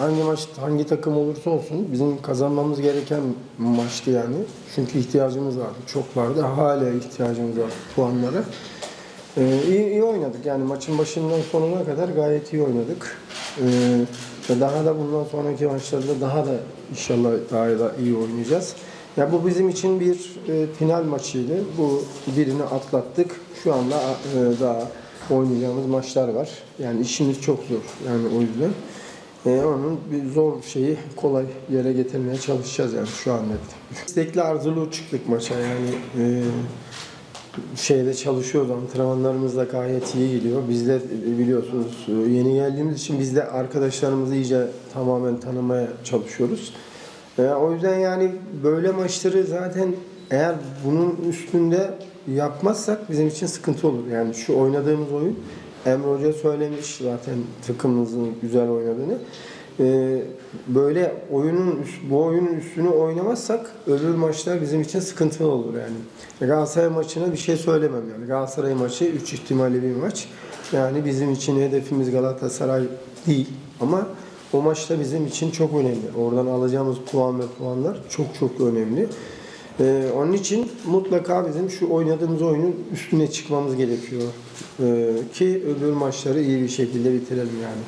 hangi maç hangi takım olursa olsun bizim kazanmamız gereken maçtı yani. Çünkü ihtiyacımız vardı. Çok vardı. Hala ihtiyacımız var puanlara. Ee, iyi, iyi oynadık yani maçın başından sonuna kadar gayet iyi oynadık. Ee, daha da bundan sonraki maçlarda daha da inşallah daha da iyi oynayacağız. Ya bu bizim için bir e, final maçıydı. Bu birini atlattık. Şu anda e, daha oynayacağımız maçlar var. Yani işimiz çok zor yani o yüzden. E, onun bir zor şeyi kolay yere getirmeye çalışacağız yani şu anda. İstekli arzulu çıktık maça yani. E, şeyde çalışıyoruz. Antrenmanlarımız da gayet iyi gidiyor. Biz de biliyorsunuz yeni geldiğimiz için biz de arkadaşlarımızı iyice tamamen tanımaya çalışıyoruz. Ee, o yüzden yani böyle maçları zaten eğer bunun üstünde yapmazsak bizim için sıkıntı olur. Yani şu oynadığımız oyun Emre Hoca söylemiş zaten takımımızın güzel oynadığını. Ee, böyle oyunun bu oyunun üstünü oynamazsak öbür maçlar bizim için sıkıntılı olur yani. Galatasaray maçına bir şey söylemem yani. Galatasaray maçı 3 ihtimalli bir maç. Yani bizim için hedefimiz Galatasaray değil ama o maçta bizim için çok önemli. Oradan alacağımız puan ve puanlar çok çok önemli. Ee, onun için mutlaka bizim şu oynadığımız oyunun üstüne çıkmamız gerekiyor. Ee, ki öbür maçları iyi bir şekilde bitirelim yani.